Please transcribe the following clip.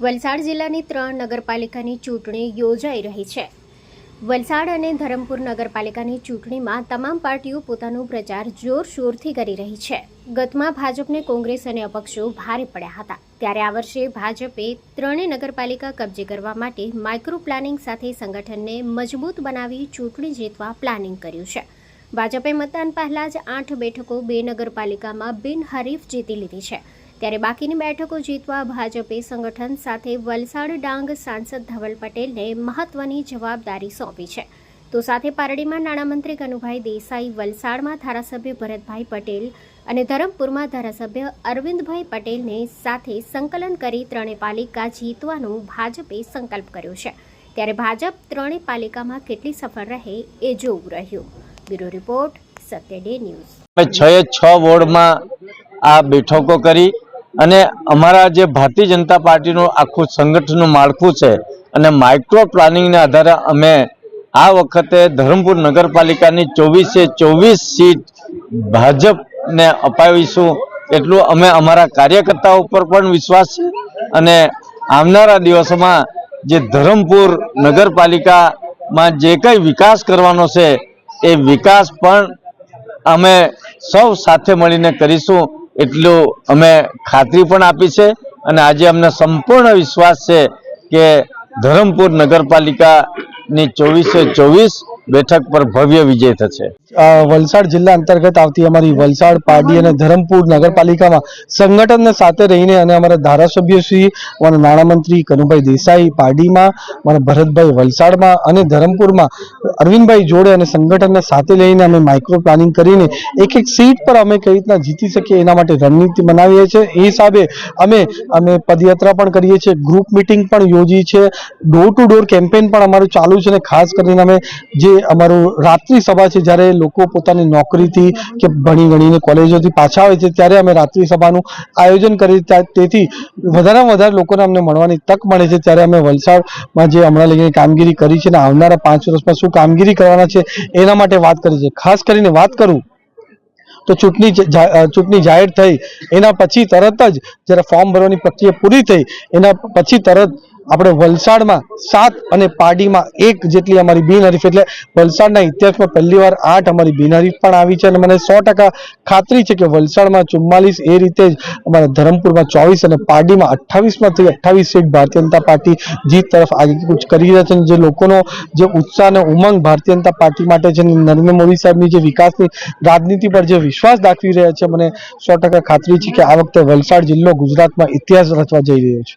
વલસાડ જિલ્લાની ત્રણ નગરપાલિકાની ચૂંટણી યોજાઈ રહી છે. વલસાડ અને ધરમપુર નગરપાલિકાની ચૂંટણીમાં તમામ પાર્ટીઓ પોતાનો પ્રચાર જોરશોરથી કરી રહી છે. ગતમાં ભાજપને કોંગ્રેસ અને અપક્ષો ભારે પડ્યા હતા. ત્યારે આ વર્ષે ભાજપે ત્રણેય નગરપાલિકા કબજે કરવા માટે માઇક્રો પ્લાનિંગ સાથે સંગઠનને મજબૂત બનાવી ચૂંટણી જીતવા પ્લાનિંગ કર્યું છે. ભાજપે મતદાન પહેલાં જ આઠ બેઠકો બે નગરપાલિકામાં બિનહરીફ જીતી લીધી છે. ત્યારે બાકીની બેઠકો જીતવા ભાજપે સંગઠન સાથે વલસાડ ડાંગ સાંસદ ધવલ પટેલને મહત્વની જવાબદારી સોંપી છે. તો સાથે પારડીમાં નાણામંત્રી કનુભાઈ દેસાઈ, વલસાડમાં ધારાસભ્ય ભરતભાઈ પટેલ અને ધરમપુરમાં ધારાસભ્ય અરવિંદભાઈ પટેલને સાથે સંકલન કરી ત્રણેય પાલિકા જીતવાનો ભાજપે સંકલ્પ કર્યો છે. ત્યારે ભાજપ ત્રણેય પાલિકામાં કેટલી સફળ રહે એ જોવું રહ્યું. Bureau report Satya day news છ છ વોર્ડમાં આ બેઠકો કરી. અને અમારા જે ભારતીય જનતા પાર્ટીનું આખું સંગઠનનું માળખું છે અને માઇક્રો પ્લાનિંગના આધારે અમે આ વખતે ધરમપુર નગરપાલિકાની ચોવીસે ચોવીસ સીટ ભાજપને અપાવીશું એટલું અમે અમારા કાર્યકર્તાઓ ઉપર પણ વિશ્વાસ છે અને આવનારા દિવસોમાં જે ધરમપુર નગરપાલિકામાં જે કંઈ વિકાસ કરવાનો છે એ વિકાસ પણ અમે સૌ સાથે મળીને કરીશું. એટલું અમે ખાતરી પણ આપી છે અને આજે અમને સંપૂર્ણ વિશ્વાસ છે કે ધરમપુર નગરપાલિકાની ચોવીસે ચોવીસ બેઠક પર ભવ્ય વિજય થશે. વલસાડ જિલ્લા અંતર્ગત આવતી અમારી વલસાડ પારડી અને ધરમપુર નગરપાલિકામાં સંગઠનને સાથે રહીને અને અમારા ધારાસભ્ય શ્રી, અમારા નાણામંત્રી કનુભાઈ દેસાઈ પારડીમાં અમારા ભરતભાઈ વલસાડમાં અને ધરમપુરમાં અરવિંદભાઈ જોડે અને સંગઠનને સાથે લઈને અમે માઇક્રો પ્લાનિંગ કરીને એક એક સીટ પર અમે કઈ રીતના જીતી શકીએ એના માટે રણનીતિ બનાવીએ છીએ. એ હિસાબે અમે અમે પદયાત્રા પણ કરીએ છીએ ગ્રુપ મિટિંગ પણ યોજી છે ડોર ટુ ડોર કેમ્પેન પણ અમારું ચાલુ છે અને ખાસ કરીને અમે જે અમારું રાત્રિ સભા છે, જ્યારે લોકો પોતાની નોકરીથી કે ભણી ગણીને કોલેજોથી પાછા આવે છે, ત્યારે અમે રાત્રિ સભાનું આયોજન કરી તેથી વધારેમાં વધારે લોકોને અમને મળવાની તક મળે છે. ત્યારે અમે વલસાડમાં જે હમણાં લઈને કામગીરી કરી છે અને આવનારા પાંચ વર્ષમાં શું કામગીરી કરવાના છે, એના માટે વાત કરી છે. ખાસ કરીને વાત કરું તો ચૂંટણી ચૂંટણી જાહેર થઈ. એના પછી તરત જ જ્યારે ફોર્મ ભરવાની પ્રક્રિયા પૂરી થઈ, એના પછી તરત આપણે વલસાડમાં સાત અને પારડીમાં એક જેટલી અમારી બિનહરીફ એટલે વલસાડના ઇતિહાસમાં પહેલી વાર આઠ અમારી બિનહરીફ પણ આવી છે અને મને સો ટકા ખાતરી છે કે વલસાડમાં ચુમ્માલીસ એ રીતે જ અમારા ધરમપુરમાં ચોવીસ અને પારડીમાં અઠ્ઠાવીસમાંથી અઠ્ઠાવીસ સીટ ભારતીય જનતા પાર્ટી જીત તરફ આગળ કરી રહ્યા છે જે લોકોનો જે ઉત્સાહ અને ઉમંગ ભારતીય જનતા પાર્ટી માટે છે નરેન્દ્ર મોદી સાહેબની જે વિકાસની રાજનીતિ પર જે વિશ્વાસ દાખવી રહ્યા છે, મને સો ટકા ખાતરી છે કે આ વખતે વલસાડ જિલ્લો ગુજરાતમાં ઇતિહાસ રચવા જઈ રહ્યો છે.